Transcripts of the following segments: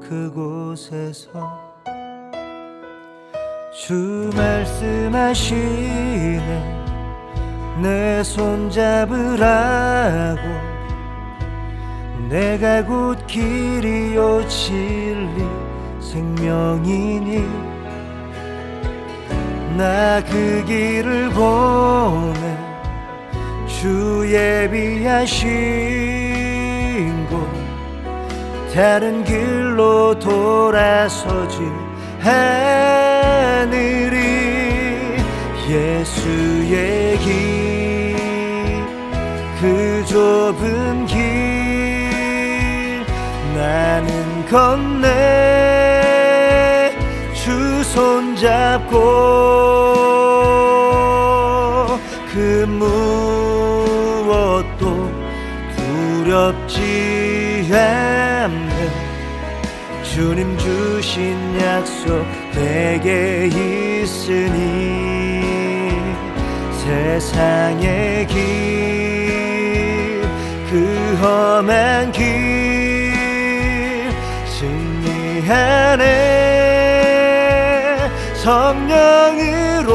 그곳에서 주 말씀하시네. 내 손 잡으라고. 내가 곧 길이요 진리 생명이니. 나 그 길을 보내 주 예비하신 곳 다른 길로 돌아서지 하늘이 예수의 길그 좁은 길 나는 건네 주 손잡고 그 무엇도 두렵지 않는 주님 주신 약속 내게 있으니 세상의 길 그 험한 길 승리하네. 성령으로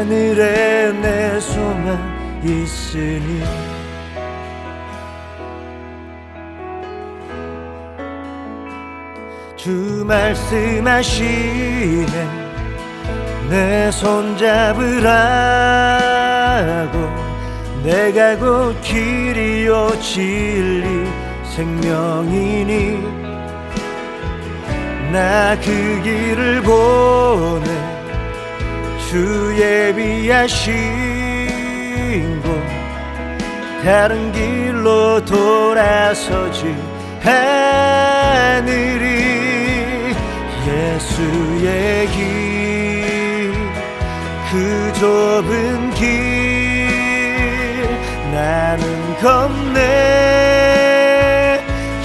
하늘에 내 소망 있으니. 주 말씀하시네. 내 손 잡으라고. 내가 곧 길이요 진리 생명이니. 나 그 길을 보내 주 예비하신 곳 다른 길로 돌아서지 하늘이 예수의 길그 좁은 길 나는 건네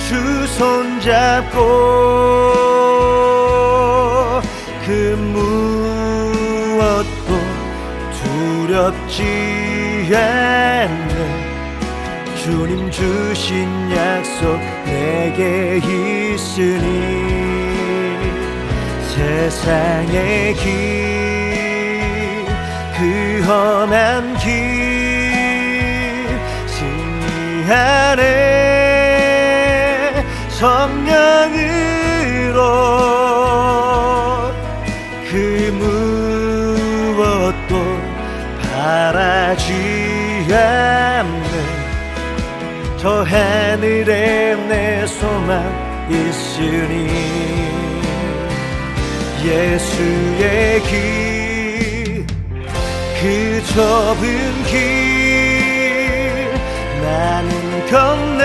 주 손잡고 그 무엇도 두렵지 않는 주님 주신 약속 내게 있으니 세상의 길그 험한 길 승리하네. 성령으로 무엇도 바라지 않는 저 하늘에 내 소망 있으니 예수의 길 그 좁은 길 나는 건네.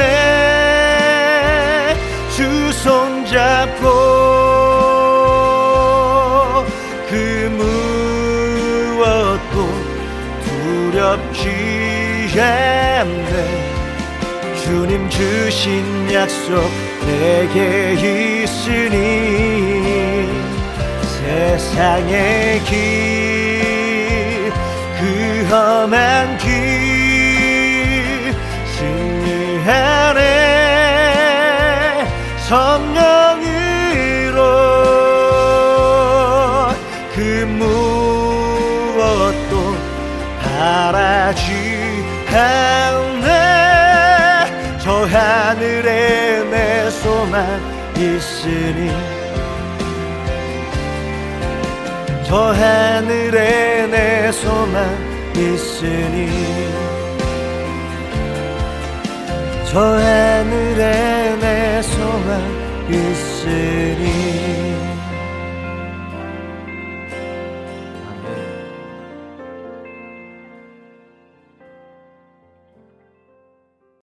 주 손잡고 두렵지 않네. 주님 주신 약속 내게 있으니 세상의 길 그 험한 길 승리하네. 성령 않네 저 하늘에 내 소망 있으니 저 하늘에 내 소망 있으니 저 하늘에 내 소망 있으니